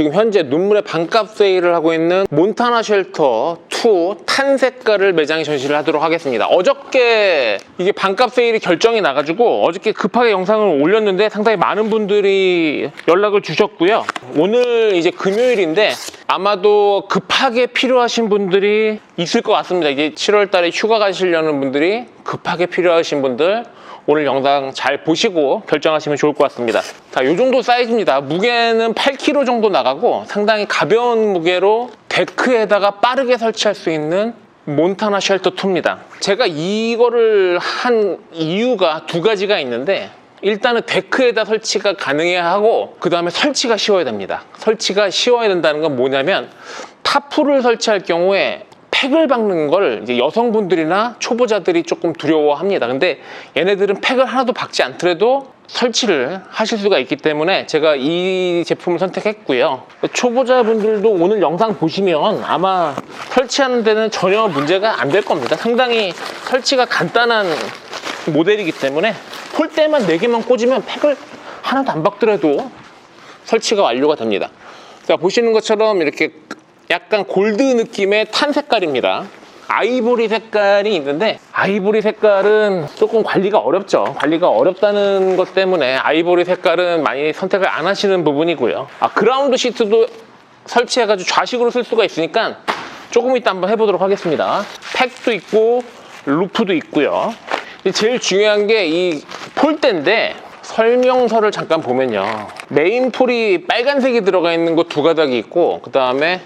지금 현재 눈물의 반값 세일을 하고 있는 몬타나 쉘터 2 탄 색깔을 매장에 전시를 하도록 하겠습니다. 어저께 이게 반값 세일이 결정이 나가지고 어저께 급하게 영상을 올렸는데 상당히 많은 분들이 연락을 주셨고요. 오늘 이제 금요일인데 아마도 급하게 필요하신 분들이 있을 것 같습니다. 이제 7월 달에 휴가 가시려는 분들이 급하게 필요하신 분들 오늘 영상 잘 보시고 결정하시면 좋을 것 같습니다. 자, 요 정도 사이즈입니다. 무게는 8kg 정도 나가고 상당히 가벼운 무게로 데크에다가 빠르게 설치할 수 있는 몬타나 쉘터 2입니다. 제가 이거를 한 이유가 두 가지가 있는데 일단은 데크에다 설치가 가능해야 하고 그 다음에 설치가 쉬워야 됩니다. 설치가 쉬워야 된다는 건 뭐냐면 타프를 설치할 경우에 팩을 박는 걸 이제 여성분들이나 초보자들이 조금 두려워합니다. 근데 얘네들은 팩을 하나도 박지 않더라도 설치를 하실 수가 있기 때문에 제가 이 제품을 선택했고요. 초보자분들도 오늘 영상 보시면 아마 설치하는 데는 전혀 문제가 안 될 겁니다. 상당히 설치가 간단한 모델이기 때문에 폴대만 4개만 꽂으면 팩을 하나도 안 박더라도 설치가 완료가 됩니다. 자, 보시는 것처럼 이렇게 약간 골드 느낌의 탄 색깔입니다. 아이보리 색깔이 있는데 아이보리 색깔은 조금 관리가 어렵죠. 관리가 어렵다는 것 때문에 아이보리 색깔은 많이 선택을 안 하시는 부분이고요. 아, 그라운드 시트도 설치해가지고 좌식으로 쓸 수가 있으니까 조금 이따 한번 해보도록 하겠습니다. 팩도 있고 루프도 있고요. 제일 중요한 게 이 폴대인데 설명서를 잠깐 보면요. 메인 폴이 빨간색이 들어가 있는 거 두 가닥이 있고 그 다음에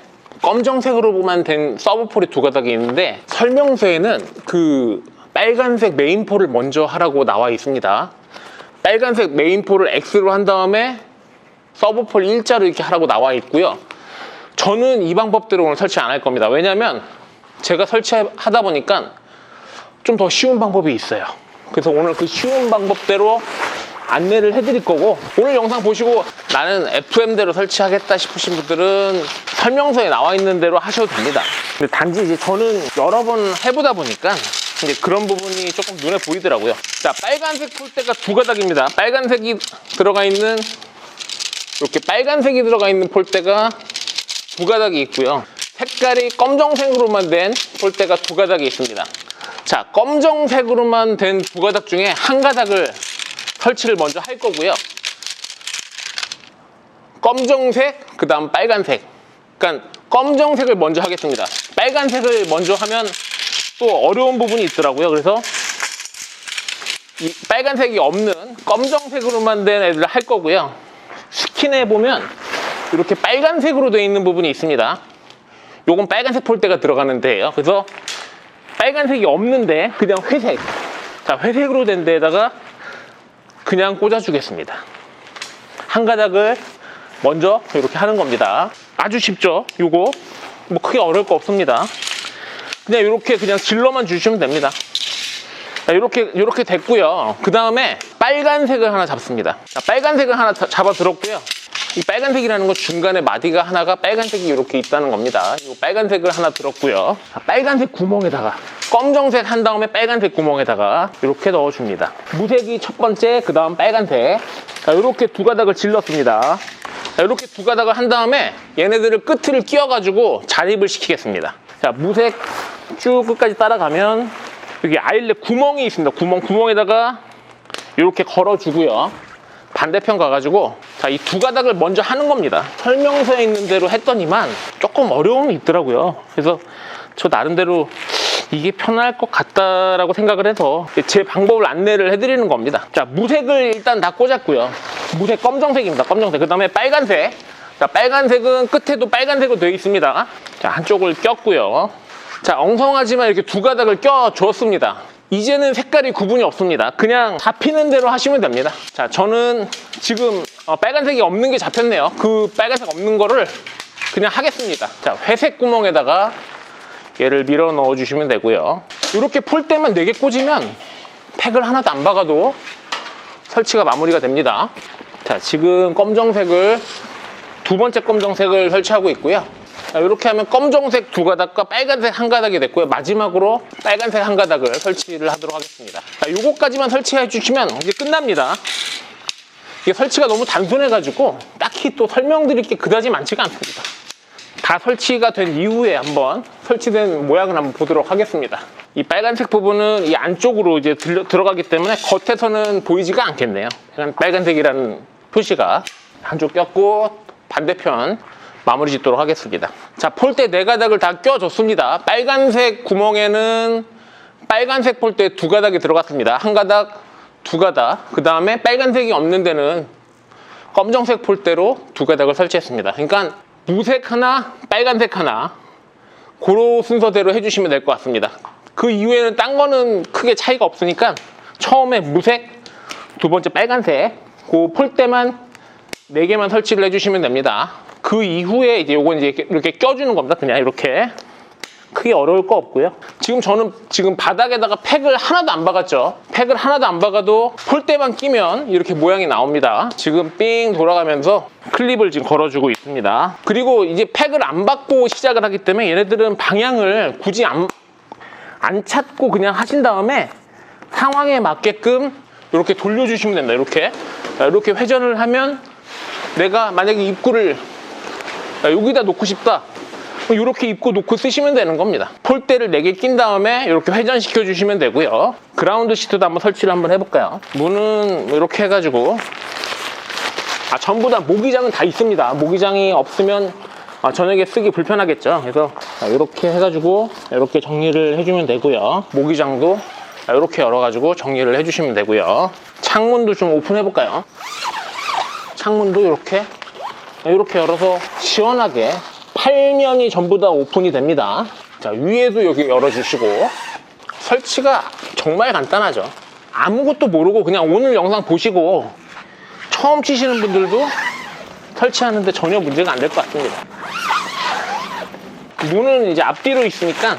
검정색으로만 된 서브 폴이 두 가닥이 있는데 설명서에는 그 빨간색 메인 폴을 먼저 하라고 나와 있습니다. 빨간색 메인 폴을 X로 한 다음에 서브 폴 일자로 이렇게 하라고 나와 있고요. 저는 이 방법대로 오늘 설치 안 할 겁니다. 왜냐면 제가 설치하다 보니까 좀 더 쉬운 방법이 있어요. 그래서 오늘 그 쉬운 방법대로 안내를 해드릴 거고 오늘 영상 보시고 나는 FM대로 설치하겠다 싶으신 분들은 설명서에 나와 있는 대로 하셔도 됩니다. 근데 단지 이제 저는 여러 번 해보다 보니까 이제 그런 부분이 조금 눈에 보이더라고요. 자, 빨간색 폴대가 두 가닥입니다. 빨간색이 들어가 있는 이렇게 빨간색이 들어가 있는 폴대가 두 가닥이 있고요. 색깔이 검정색으로만 된 폴대가 두 가닥이 있습니다. 자, 검정색으로만 된 두 가닥 중에 한 가닥을 설치를 먼저 할 거고요. 검정색, 그 다음 빨간색. 그러니까 검정색을 먼저 하겠습니다. 빨간색을 먼저 하면 또 어려운 부분이 있더라고요. 그래서 이 빨간색이 없는 검정색으로만 된 애들을 할 거고요. 스킨에 보면 이렇게 빨간색으로 되어 있는 부분이 있습니다. 요건 빨간색 폴대가 들어가는 데예요. 그래서 빨간색이 없는데 그냥 회색. 자, 회색으로 된 데에다가 그냥 꽂아주겠습니다. 한 가닥을 먼저 이렇게 하는 겁니다. 아주 쉽죠? 요거 뭐 크게 어려울 거 없습니다. 그냥 이렇게 그냥 질러만 주시면 됩니다. 자, 이렇게 이렇게 됐고요. 그 다음에 빨간색을 하나 잡습니다. 자, 빨간색을 하나 자- 잡아 들었고요. 이 빨간색이라는 건 중간에 마디가 하나가 빨간색이 이렇게 있다는 겁니다. 이 빨간색을 하나 들었고요. 자, 빨간색 구멍에다가 검정색 한 다음에 빨간색 구멍에다가 이렇게 넣어줍니다. 무색이 첫 번째, 그 다음 빨간색. 자, 이렇게 두 가닥을 질렀습니다. 자, 이렇게 두 가닥을 한 다음에 얘네들을 끝을 끼워가지고 자립을 시키겠습니다. 자, 무색 쭉 끝까지 따라가면 여기 아일렛 구멍이 있습니다. 구멍, 구멍에다가 이렇게 걸어주고요. 반대편 가가지고 자, 이 두 가닥을 먼저 하는 겁니다. 설명서에 있는 대로 했더니만 조금 어려움이 있더라고요. 그래서 저 나름대로 이게 편할 것 같다라고 생각을 해서 제 방법을 안내를 해드리는 겁니다. 자, 무색을 일단 다 꽂았고요. 무색 검정색입니다. 검정색. 그 다음에 빨간색. 자, 빨간색은 끝에도 빨간색으로 되어 있습니다. 자, 한쪽을 꼈고요. 자, 엉성하지만 이렇게 두 가닥을 껴줬습니다. 이제는 색깔이 구분이 없습니다. 그냥 잡히는 대로 하시면 됩니다. 자, 저는 지금 어, 빨간색이 없는 게 잡혔네요. 그 빨간색 없는 거를 그냥 하겠습니다. 자, 회색 구멍에다가 얘를 밀어 넣어 주시면 되고요. 이렇게 폴대만 4개 꽂으면 팩을 하나도 안 박아도 설치가 마무리가 됩니다. 자, 지금 검정색을 두 번째 검정색을 설치하고 있고요. 자, 이렇게 하면 검정색 두 가닥과 빨간색 한 가닥이 됐고요. 마지막으로 빨간색 한 가닥을 설치를 하도록 하겠습니다. 자, 요거까지만 설치해 주시면 이제 끝납니다. 이게 설치가 너무 단순해가지고 딱히 또 설명드릴 게 그다지 많지가 않습니다. 다 설치가 된 이후에 한번 설치된 모양을 한번 보도록 하겠습니다. 이 빨간색 부분은 이 안쪽으로 이제 들려- 들어가기 때문에 겉에서는 보이지가 않겠네요. 약간 빨간색이라는 표시가 한쪽 꼈고 반대편 마무리 짓도록 하겠습니다. 자, 폴대 네 가닥을 다 껴줬습니다. 빨간색 구멍에는 빨간색 폴대 두 가닥이 들어갔습니다. 한 가닥, 두 가닥. 그 다음에 빨간색이 없는 데는 검정색 폴대로 두 가닥을 설치했습니다. 그러니까 무색 하나, 빨간색 하나 그런 순서대로 해주시면 될 것 같습니다. 그 이후에는 딴 거는 크게 차이가 없으니까 처음에 무색, 두 번째 빨간색 그 폴대만 네 개만 설치를 해주시면 됩니다. 그 이후에 이제 요건 이제 이렇게 껴주는 겁니다. 그냥 이렇게 크게 어려울 거 없고요. 지금 저는 지금 바닥에다가 팩을 하나도 안 박았죠. 팩을 하나도 안 박아도 폴대만 끼면 이렇게 모양이 나옵니다. 지금 삥 돌아가면서 클립을 지금 걸어주고 있습니다. 그리고 이제 팩을 안 박고 시작을 하기 때문에 얘네들은 방향을 굳이 안, 안 찾고 그냥 하신 다음에 상황에 맞게끔 이렇게 돌려주시면 됩니다. 이렇게 이렇게 회전을 하면 내가 만약에 입구를 여기다 놓고 싶다. 이렇게 입고 놓고 쓰시면 되는 겁니다. 폴대를 4개 낀 다음에 이렇게 회전시켜 주시면 되고요. 그라운드 시트도 한번 설치를 한번 해볼까요? 문은 이렇게 해가지고 아, 전부 다 모기장은 다 있습니다. 모기장이 없으면 아, 저녁에 쓰기 불편하겠죠. 그래서 자, 이렇게 해가지고 이렇게 정리를 해주면 되고요. 모기장도 이렇게 열어가지고 정리를 해주시면 되고요. 창문도 좀 오픈해볼까요? 창문도 이렇게 이렇게 열어서 시원하게 팔면이 전부 다 오픈이 됩니다. 자 위에도 여기 열어주시고 설치가 정말 간단하죠. 아무것도 모르고 그냥 오늘 영상 보시고 처음 치시는 분들도 설치하는데 전혀 문제가 안 될 것 같습니다. 문은 이제 앞뒤로 있으니까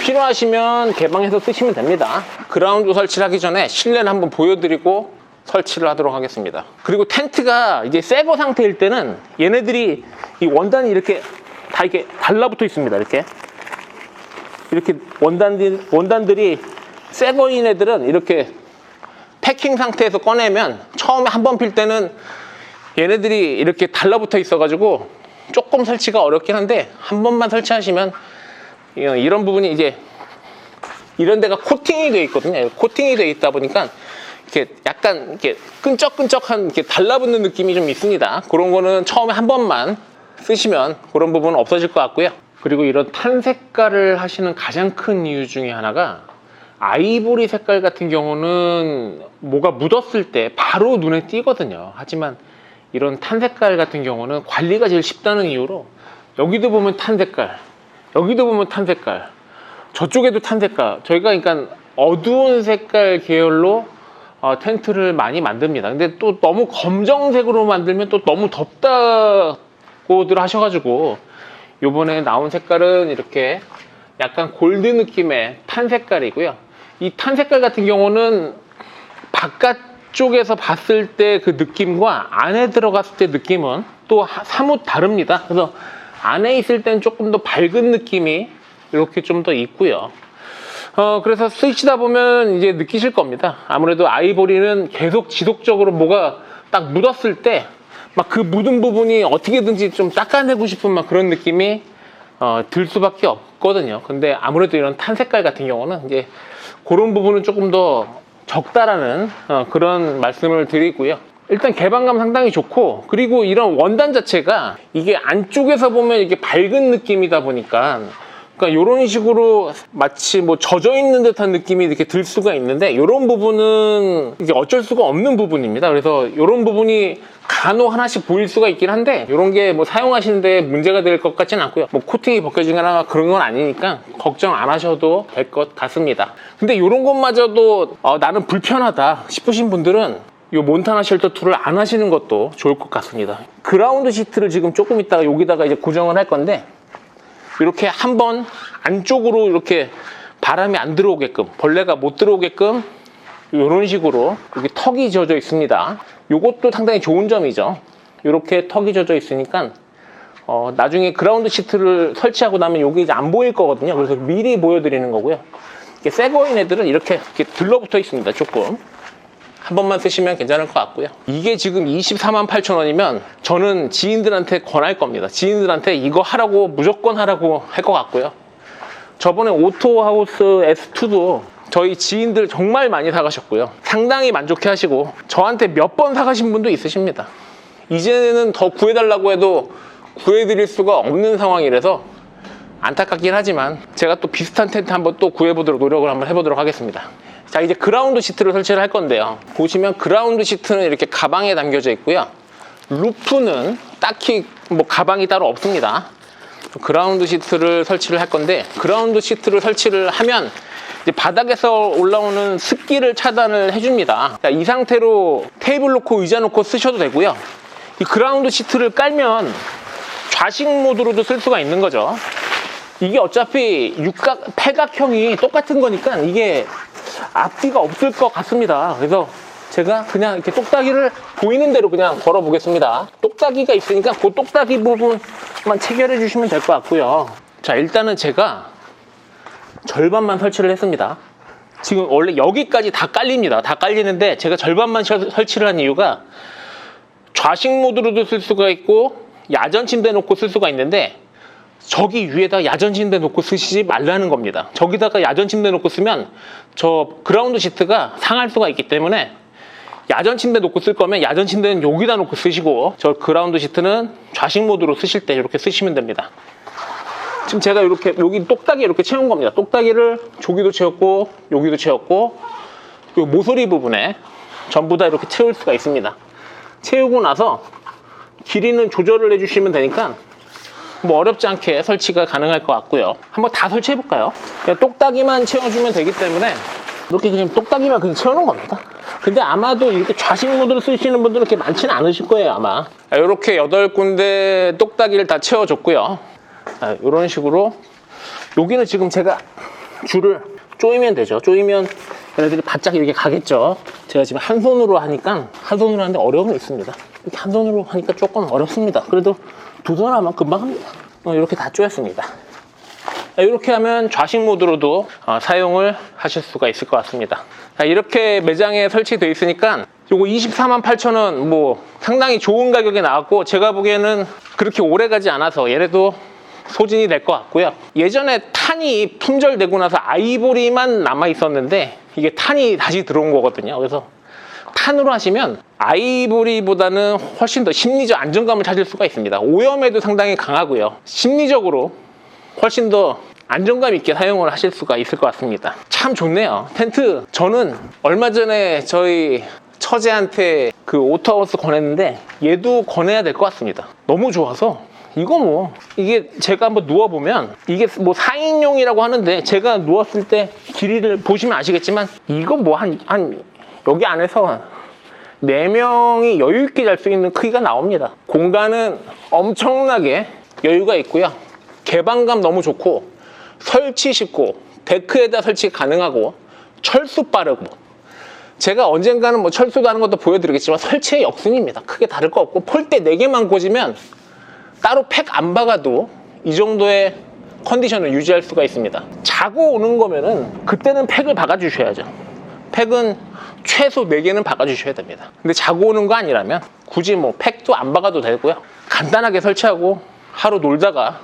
필요하시면 개방해서 쓰시면 됩니다. 그라운드 설치를 하기 전에 실내를 한번 보여드리고 설치를 하도록 하겠습니다. 그리고 텐트가 이제 새거 상태일 때는 얘네들이 이 원단이 이렇게 다 이렇게 달라붙어 있습니다. 이렇게 이렇게 원단들 원단들이 새거인 애들은 이렇게 패킹 상태에서 꺼내면 처음에 한 번 필 때는 얘네들이 이렇게 달라붙어 있어가지고 조금 설치가 어렵긴 한데 한 번만 설치하시면 이- 이런 부분이 이제 이런 데가 코팅이 되어 있거든요. 코팅이 되어 있다 보니까 이렇게 약간 이렇게 끈적끈적한 이렇게 달라붙는 느낌이 좀 있습니다. 그런 거는 처음에 한 번만 쓰시면 그런 부분은 없어질 것 같고요. 그리고 이런 탄 색깔을 하시는 가장 큰 이유 중에 하나가 아이보리 색깔 같은 경우는 뭐가 묻었을 때 바로 눈에 띄거든요. 하지만 이런 탄 색깔 같은 경우는 관리가 제일 쉽다는 이유로 여기도 보면 탄 색깔, 여기도 보면 탄 색깔, 저쪽에도 탄 색깔. 저희가 그러니까 어두운 색깔 계열로 어, 텐트를 많이 만듭니다. 근데 또 너무 검정색으로 만들면 또 너무 덥다 고들 하셔가지고 요번에 나온 색깔은 이렇게 약간 골드 느낌의 탄 색깔이고요. 이 탄 색깔 같은 경우는 바깥쪽에서 봤을 때 그 느낌과 안에 들어갔을 때 느낌은 또 하- 사뭇 다릅니다. 그래서 안에 있을 때는 조금 더 밝은 느낌이 이렇게 좀 더 있고요. 어, 그래서 쓰시다 보면 이제 느끼실 겁니다. 아무래도 아이보리는 계속 지속적으로 뭐가 딱 묻었을 때 막 그 묻은 부분이 어떻게든지 좀 닦아내고 싶은 막 그런 느낌이 어, 들 수밖에 없거든요. 근데 아무래도 이런 탄 색깔 같은 경우는 이제 그런 부분은 조금 더 적다라는 어, 그런 말씀을 드리고요. 일단 개방감 상당히 좋고 그리고 이런 원단 자체가 이게 안쪽에서 보면 이게 밝은 느낌이다 보니까 그러니까 이런 식으로 마치 뭐 젖어 있는 듯한 느낌이 이렇게 들 수가 있는데 이런 부분은 이게 어쩔 수가 없는 부분입니다. 그래서 이런 부분이 간혹 하나씩 보일 수가 있긴 한데 이런 게 뭐 사용하시는데 문제가 될 것 같지는 않고요. 뭐 코팅이 벗겨지거나 그런 건 아니니까 걱정 안 하셔도 될 것 같습니다. 근데 이런 것마저도 어, 나는 불편하다 싶으신 분들은 이 몬타나 쉘터 툴을 안 하시는 것도 좋을 것 같습니다. 그라운드 시트를 지금 조금 있다가 여기다가 이제 고정을 할 건데 이렇게 한번 안쪽으로 이렇게 바람이 안 들어오게끔 벌레가 못 들어오게끔 이런 식으로 이렇게 턱이 져져 있습니다. 이것도 상당히 좋은 점이죠. 이렇게 턱이 져져 있으니까 어, 나중에 그라운드 시트를 설치하고 나면 여기 이제 안 보일 거거든요. 그래서 미리 보여드리는 거고요. 이렇게 새 거인 애들은 이렇게, 이렇게 들러붙어 있습니다. 조금 한 번만 쓰시면 괜찮을 것 같고요. 이게 지금 24만 8천 원이면 저는 지인들한테 권할 겁니다. 지인들한테 이거 하라고 무조건 하라고 할 것 같고요. 저번에 오토하우스 S2도 저희 지인들 정말 많이 사가셨고요. 상당히 만족해 하시고 저한테 몇 번 사가신 분도 있으십니다. 이제는 더 구해달라고 해도 구해드릴 수가 없는 상황이라서 안타깝긴 하지만 제가 또 비슷한 텐트 한번 또 구해보도록 노력을 한번 해보도록 하겠습니다. 자 이제 그라운드 시트를 설치를 할 건데요. 보시면 그라운드 시트는 이렇게 가방에 담겨져 있고요. 루프는 딱히 뭐 가방이 따로 없습니다. 그라운드 시트를 설치를 할 건데 그라운드 시트를 설치를 하면 바닥에서 올라오는 습기를 차단을 해줍니다. 자, 이 상태로 테이블 놓고 의자 놓고 쓰셔도 되고요. 이 그라운드 시트를 깔면 좌식 모드로도 쓸 수가 있는 거죠. 이게 어차피 육각, 팔각형이 똑같은 거니까 이게 앞뒤가 없을 것 같습니다. 그래서 제가 그냥 이렇게 똑딱이를 보이는 대로 그냥 걸어 보겠습니다. 똑딱이가 있으니까 그 똑딱이 부분만 체결해 주시면 될 것 같고요. 자, 일단은 제가 절반만 설치를 했습니다. 지금 원래 여기까지 다 깔립니다. 다 깔리는데 제가 절반만 셔- 설치를 한 이유가 좌식 모드로도 쓸 수가 있고 야전 침대 놓고 쓸 수가 있는데 저기 위에다 야전 침대 놓고 쓰시지 말라는 겁니다. 저기다가 야전 침대 놓고 쓰면 저 그라운드 시트가 상할 수가 있기 때문에 야전 침대 놓고 쓸 거면 야전 침대는 여기다 놓고 쓰시고 저 그라운드 시트는 좌식 모드로 쓰실 때 이렇게 쓰시면 됩니다. 지금 제가 이렇게 여기 똑딱이 이렇게 채운 겁니다. 똑딱이를 저기도 채웠고 여기도 채웠고 이 모서리 부분에 전부 다 이렇게 채울 수가 있습니다. 채우고 나서 길이는 조절을 해주시면 되니까 뭐 어렵지 않게 설치가 가능할 것 같고요. 한번 다 설치해 볼까요? 똑딱이만 채워주면 되기 때문에 이렇게 그냥 똑딱이만 그냥 채우는 겁니다. 근데 아마도 이렇게 좌식 모드로 쓰시는 분들은 그렇게 많지는 않으실 거예요, 아마. 이렇게 여덟 군데 똑딱이를 다 채워줬고요. 이런 식으로 여기는 지금 제가 줄을 조이면 되죠. 조이면 얘네들이 바짝 이렇게 가겠죠. 제가 지금 한 손으로 하니까 한 손으로 하는데 어려움이 있습니다. 이렇게 한 손으로 하니까 조금 어렵습니다. 그래도 두 손 하면 금방 합니다. 어, 이렇게 다 조였습니다. 이렇게 하면 좌식 모드로도 어, 사용을 하실 수가 있을 것 같습니다. 자, 이렇게 매장에 설치되어 있으니까 요거 24만 8천 원 뭐 상당히 좋은 가격에 나왔고 제가 보기에는 그렇게 오래 가지 않아서 얘네도 소진이 될 것 같고요. 예전에 탄이 품절되고 나서 아이보리만 남아 있었는데 이게 탄이 다시 들어온 거거든요. 그래서 탄으로 하시면 아이보리보다는 훨씬 더 심리적 안정감을 찾을 수가 있습니다. 오염에도 상당히 강하고요. 심리적으로 훨씬 더 안정감 있게 사용을 하실 수가 있을 것 같습니다. 참 좋네요. 텐트 저는 얼마 전에 저희 처제한테 그 오토하우스 권했는데 얘도 권해야 될 것 같습니다. 너무 좋아서 이거 뭐 이게 제가 한번 누워보면 이게 뭐 4인용이라고 하는데 제가 누웠을 때 길이를 보시면 아시겠지만 이거 뭐 한 한 여기 안에서 4명이 여유 있게 잘 수 있는 크기가 나옵니다. 공간은 엄청나게 여유가 있고요. 개방감 너무 좋고 설치 쉽고 데크에다 설치 가능하고 철수 빠르고 제가 언젠가는 뭐 철수도 하는 것도 보여드리겠지만 설치의 역순입니다. 크게 다를 거 없고 폴대 4개만 꽂으면 따로 팩 안 박아도 이 정도의 컨디션을 유지할 수가 있습니다. 자고 오는 거면은 그때는 팩을 박아주셔야죠. 팩은 최소 4개는 박아주셔야 됩니다. 근데 자고 오는 거 아니라면 굳이 뭐 팩도 안 박아도 되고요. 간단하게 설치하고 하루 놀다가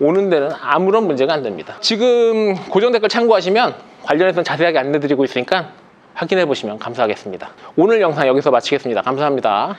오는 데는 아무런 문제가 안 됩니다. 지금 고정 댓글 참고하시면 관련해서 자세하게 안내드리고 있으니까 확인해 보시면 감사하겠습니다. 오늘 영상 여기서 마치겠습니다. 감사합니다.